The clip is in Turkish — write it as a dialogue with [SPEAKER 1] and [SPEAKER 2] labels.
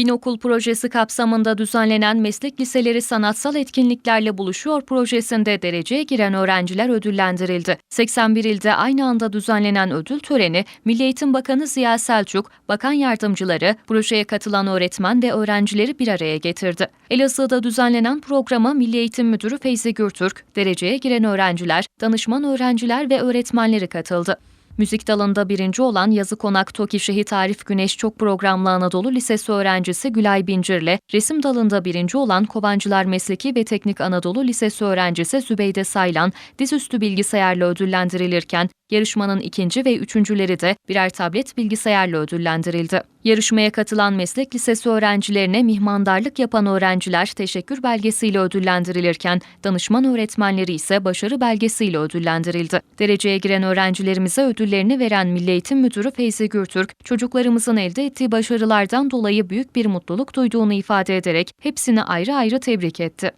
[SPEAKER 1] Bin Okul projesi kapsamında düzenlenen meslek liseleri sanatsal etkinliklerle buluşuyor projesinde dereceye giren öğrenciler ödüllendirildi. 81 ilde aynı anda düzenlenen ödül töreni Milli Eğitim Bakanı Ziya Selçuk, bakan yardımcıları, projeye katılan öğretmen ve öğrencileri bir araya getirdi. Elazığ'da düzenlenen programa Milli Eğitim Müdürü Feyzi Gürtürk, dereceye giren öğrenciler, danışman öğrenciler ve öğretmenleri katıldı. Müzik dalında birinci olan Yazı Konak TOKİ Şehit Arif Güneş Çok Programlı Anadolu Lisesi öğrencisi Gülay Bincir'le resim dalında birinci olan Kovancılar Mesleki ve Teknik Anadolu Lisesi öğrencisi Zübeyde Saylan dizüstü bilgisayarla ödüllendirilirken yarışmanın ikinci ve üçüncüleri de birer tablet bilgisayarla ödüllendirildi. Yarışmaya katılan meslek lisesi öğrencilerine mihmandarlık yapan öğrenciler teşekkür belgesiyle ödüllendirilirken danışman öğretmenleri ise başarı belgesiyle ödüllendirildi. Dereceye giren öğrencilerimize ödüllerini veren Milli Eğitim Müdürü Feyzi Gürtürk, çocuklarımızın elde ettiği başarılardan dolayı büyük bir mutluluk duyduğunu ifade ederek hepsini ayrı ayrı tebrik etti.